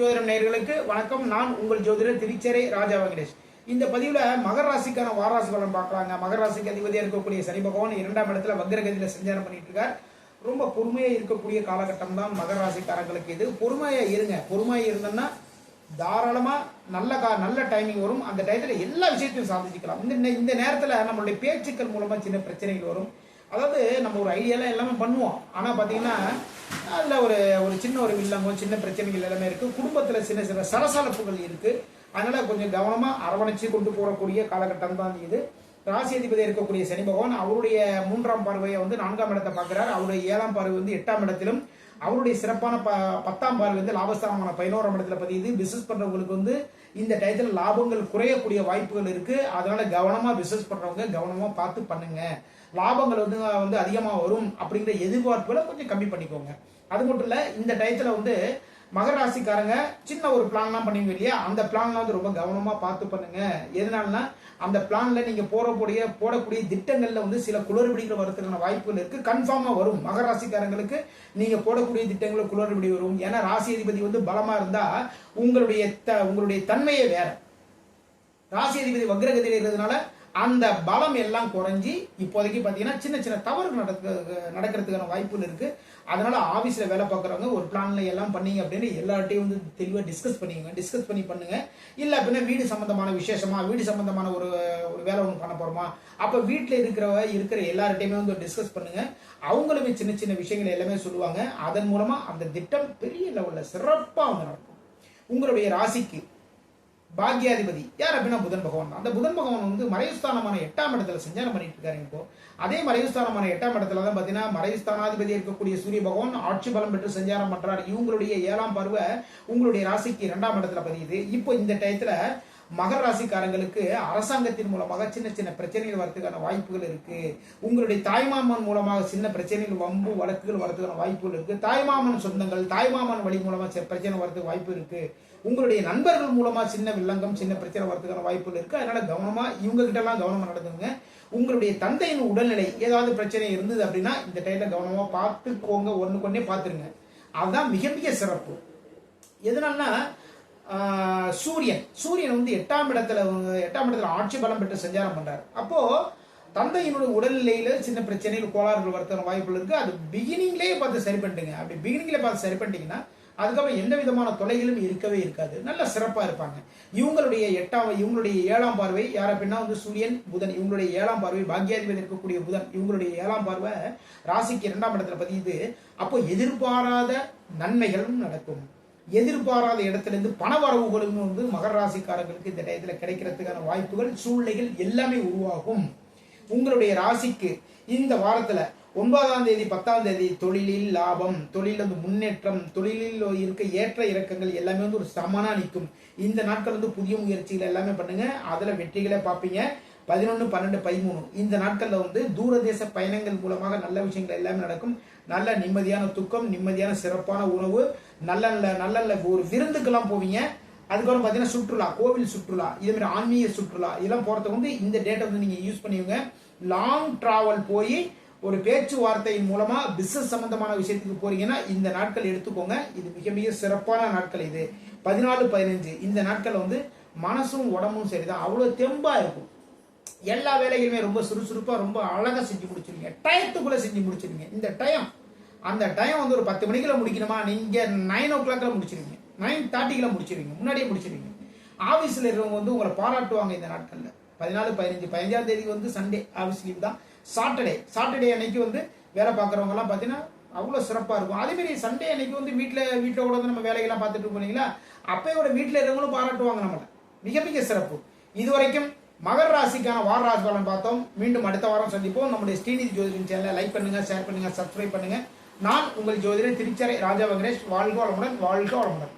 ஜோதிடம் நேர்களுக்கு வணக்கம். நான் உங்கள் ஜோதிடர் திருச்சேரை ராஜா வெங்கடேஷ். இந்த பதிவுல மகர ராசிக்கான வாராசி பலன் பார்க்கலாங்க. மகர ராசிக்கு அதிபதியா இருக்கக்கூடிய சனி பகவான் இரண்டாம் இடத்துல வக்ரகதியில சஞ்சாரம் பண்ணிட்டு இருக்கார். ரொம்ப பொறுமையா இருக்கக்கூடிய காலகட்டம் தான் மகர ராசிக்காரங்களுக்கு இது. பொறுமையா இருங்க. பொறுமையா இருந்தோம்னா தாராளமா நல்ல கா நல்ல டைமிங் வரும். அந்த டயத்துல எல்லா விஷயத்தையும் சாதிச்சுக்கலாம் இந்த இந்த நேரத்துல நம்மளுடைய பேச்சுக்கள் மூலமா சின்ன பிரச்சனைகள் வரும். அதாவது நம்ம ஒரு ஐடியாலாம் எல்லாமே பண்ணுவோம். ஆனா பாத்தீங்கன்னா அதில் ஒரு ஒரு சின்ன ஒரு வில்லங்கம் சின்ன பிரச்சனைகள் எல்லாமே இருக்குது குடும்பத்தில் சின்ன சின்ன சலசலப்புகள் இருக்குது அதனால் கொஞ்சம் கவனமாக அரவணைச்சு கொண்டு போகக்கூடிய காலகட்டம் தான் இது. ராசி அதிபதி இருக்கக்கூடிய சனி பகவான் அவருடைய மூன்றாம் பார்வையை வந்து நான்காம் இடத்தை பார்க்கிறார். அவருடைய ஏழாம் பார்வை வந்து எட்டாம் இடத்திலும் அவருடைய சிறப்பான ப பத்தாம் பார்வை வந்து லாபஸ்தானமான பதினோராம் இடத்துல பதியுது. பிசினஸ் பண்றவங்களுக்கு வந்து இந்த டயத்தில் லாபங்கள் குறையக்கூடிய வாய்ப்புகள் இருக்கு. அதனால கவனமா பிசினஸ் பண்றவங்க கவனமா பார்த்து பண்ணுங்க. லாபங்கள் வந்து வந்து அதிகமாக வரும் அப்படிங்கிற எதிர்பார்ப்புகளை கொஞ்சம் கம்மி பண்ணிக்கோங்க. அது மட்டும் இல்லை இந்த டயத்தில் வந்து மகர ராசிக்காரங்க சின்ன ஒரு பிளான்லாம் பண்ணுவீங்க இல்லையா? அந்த பிளான்லாம் வந்து ரொம்ப கவனமாக பார்த்து பண்ணுங்க. எதனாலனா அந்த பிளான்ல நீங்க போடக்கூடிய போடக்கூடிய திட்டங்கள்ல வந்து சில குளறுபடிகள் வரதுக்கான வாய்ப்புகள் இருக்கு. கன்ஃபார்மா வரும். மகர ராசிக்காரங்களுக்கு நீங்க போடக்கூடிய திட்டங்களில் குளறுபடி வரும். ஏன்னா ராசி அதிபதி வந்து பலமா இருந்தா உங்களுடைய த- உங்களுடைய தன்மையே வேற. ராசி அதிபதி வக்ரகதியில் இருக்கிறதுனால அந்த பலம் எல்லாம் குறைஞ்சி இப்போதைக்கு பார்த்தீங்கன்னா சின்ன சின்ன தவறு நடக்க நடக்கிறதுக்கான வாய்ப்புகள் இருக்குது அதனால் ஆஃபீஸில் வேலை பார்க்குறவங்க ஒரு பிளான்ல எல்லாம் பண்ணீங்க அப்படின்னு எல்லார்ட்டையும் வந்து தெளிவாக டிஸ்கஸ் பண்ணிக்கோங்க. டிஸ்கஸ் பண்ணி பண்ணுங்க. இல்லை அப்படின்னா வீடு சம்மந்தமான விசேஷமா வீடு சம்மந்தமான ஒரு ஒரு வேலை ஒன்று பண்ண போகிறோமா அப்போ வீட்டில் இருக்கிறவ இருக்கிற எல்லார்ட்டையுமே வந்து டிஸ்கஸ் பண்ணுங்க. அவங்களுமே சின்ன சின்ன விஷயங்கள் எல்லாமே சொல்லுவாங்க. அதன் மூலமாக அந்த திட்டம் பெரிய லெவலில் சிறப்பாக வந்து நடக்கும். உங்களுடைய ராசிக்கு பாக்யாதிபதி. யார் அப்படின்னா புதன் பகவான். அந்த புதன் பகவான் வந்து மறைவுஸ்தானமான எட்டாம் இடத்துல சஞ்சாரம் பண்ணிட்டு இருக்காரு இப்போ. அதே மறைவுஸ்தானமான எட்டாம் இடத்துல தான் பார்த்தீங்கன்னா மறைவுஸ்தானாதிபதி இருக்கக்கூடிய சூரிய பகவான் ஆட்சி பலம் பெற்று சஞ்சாரம் பண்றாரு. இவங்களுடைய ஏழாம் பருவ உங்களுடைய ராசிக்கு இரண்டாம் இடத்துல பதியுது. இப்போ இந்த டயத்துல மகர ராசிக்காரங்களுக்கு அரசாங்கத்தின் மூலமாக சின்ன சின்ன பிரச்சனைகள் வரதுக்கான வாய்ப்புகள் இருக்கு. உங்களுடைய தாய்மாமன் மூலமாக சின்ன பிரச்சனைகள் வம்பு வழக்குகள் வரதுக்கான வாய்ப்புகள் இருக்கு. தாய்மாமன் சொந்தங்கள் தாய்மாமன் வழி மூலமா பிரச்சனை வரதுக்கு வாய்ப்பு இருக்கு. உங்களுடைய நண்பர்கள் மூலமா சின்ன வில்லங்கம் சின்ன பிரச்சனை வரதுக்கான வாய்ப்புகள் இருக்கு. அதனால கவனமா இவங்க கிட்ட எல்லாம் கவனமா நடந்துங்க உங்களுடைய தந்தையின் உடல்நிலை ஏதாவது பிரச்சனை இருந்தது அப்படின்னா இந்த டைம்ல கவனமா பார்த்துக்கோங்க. ஒண்ணுக்கு ஒன்னே பார்த்துருங்க. அதுதான் மிக மிக சிறப்பு. எதனால்னா சூரியன். சூரியன் வந்து எட்டாம் இடத்துல எட்டாம் இடத்துல ஆட்சி பலம் பெற்று சஞ்சாரம் பண்றாரு. அப்போ தந்தையினுடைய உடல்நிலையில சின்ன பிரச்சனைகள் கோளாறுகள் வரதுக்கான வாய்ப்புகள் இருக்கு. அது பிகினிங்லேயே பார்த்து சரி பண்ணிட்டுங்க. அப்படி பிகினிங்ல பார்த்து சரி பண்ணிட்டீங்கன்னா அதுக்கப்புறம் எந்த விதமான தொலைகளும் இருக்கவே இருக்காது. நல்ல சிறப்பா இருப்பாங்க. இவங்களுடைய எட்டாம் இவங்களுடைய ஏழாம் பார்வை யார் அப்படின்னா வந்து சூரியன் புதன். இவங்களுடைய ஏழாம் பார்வை பாக்யாதிபதி இருக்கக்கூடிய புதன். இவங்களுடைய ஏழாம் பார்வை ராசிக்கு இரண்டாம் இடத்துல பதியுது. அப்போ எதிர்பாராத நன்மைகளும் நடக்கும். எதிர்பாராத இடத்துல இருந்து பண வரவுகளும் வந்து மகர ராசிக்காரர்களுக்கு இந்த டயத்தில் கிடைக்கிறதுக்கான வாய்ப்புகள் சூழ்நிலைகள் எல்லாமே உருவாகும். உங்களுடைய ராசிக்கு இந்த வாரத்தில் ஒன்பதாம் தேதி பத்தாம் தேதி தொழிலில் லாபம் தொழிலில் வந்து முன்னேற்றம் தொழிலில் இருக்க ஏற்ற இறக்கங்கள் எல்லாமே வந்து ஒரு சமனாக நிற்கும். இந்த நாட்கள் வந்து புதிய முயற்சிகள் எல்லாமே பண்ணுங்க. அதில் வெற்றிகளை பார்ப்பீங்க. பதினொன்று பன்னெண்டு பதிமூணு. இந்த நாட்களில் வந்து தூரதேச பயணங்கள் மூலமாக நல்ல விஷயங்கள் எல்லாமே நடக்கும். நல்ல நிம்மதியான தூக்கம் நிம்மதியான சிறப்பான உணவு நல்ல நல்ல நல்ல நல்ல ஒரு விருந்துக்கெல்லாம் போவீங்க. அதுக்கப்புறம் பார்த்தீங்கன்னா சுற்றுலா கோவில் சுற்றுலா இதே மாதிரி ஆன்மீக சுற்றுலா இதெல்லாம் போகிறதுக்கு வந்து இந்த டேட்டை வந்து நீங்கள் யூஸ் பண்ணிவிங்க லாங் ட்ராவல் போய் ஒரு பேச்சுவார்த்தையின் மூலமாக பிஸ்னஸ் சம்மந்தமான விஷயத்துக்கு போகிறீங்கன்னா இந்த நாட்கள் எடுத்துக்கோங்க. இது மிக மிக சிறப்பான நாட்கள் இது. பதினாலு பதினஞ்சு. இந்த நாட்கள் வந்து மனசும் உடம்பும் சரிதான். அவ்வளோ தெம்பாக இருக்கும். எல்லா வேலைகளுமே ரொம்ப சுறுசுறுப்பாக ரொம்ப அழகாக செஞ்சு முடிச்சிருங்க டயத்துக்குள்ளே செஞ்சு முடிச்சிருங்க இந்த டயம் அந்த டைம் வந்து ஒரு பத்து மணிக்குள்ள முடிக்கணுமா? நீங்கள் நைன் ஓ கிளாக்கில் முடிச்சிருவீங்க. நைன் தேர்ட்டிக்குள்ள முடிச்சிருவீங்க. முன்னாடியே முடிச்சிருவீங்க. ஆஃபீஸில் இருக்கிறவங்க வந்து உங்களை பாராட்டுவாங்க இந்த நாட்களில். பதினாலு பதினஞ்சு பதினஞ்சாம் தேதி வந்து சண்டே ஆஃபீஸ் லீவ் தான். சாட்டர்டே சாட்டர்டே அன்னைக்கு வந்து வேலை பார்க்குறவங்கலாம் பார்த்தீங்கன்னா அவ்வளோ சிறப்பாக இருக்கும். அதேமாரி சண்டே அன்னைக்கு வந்து வீட்டில் வீட்டில் கூட வந்து நம்ம வேலைகள்லாம் பார்த்துட்டு இருப்போம் இல்லைங்களா? கூட வீட்டில் இருக்கிறவங்களும் பாராட்டுவாங்க நம்மளை. மிக மிக சிறப்பு. இதுவரைக்கும் மகர ராசிக்கான வார ராசி பலன் பார்த்தோம். மீண்டும் அடுத்த வாரம் சந்திப்போம். நம்முடைய ஸ்ரீநிதி ஜோதிடம் சேனலை லைக் பண்ணுங்கள் ஷேர் பண்ணுங்கள் சப்ஸ்கிரைப் பண்ணுங்கள் நான் உங்கள் ஜோதிடர் திருச்சரை ராஜா வெங்கடேஷ் வாழ்க வளமுடன் வாழ்க வளமுடன்.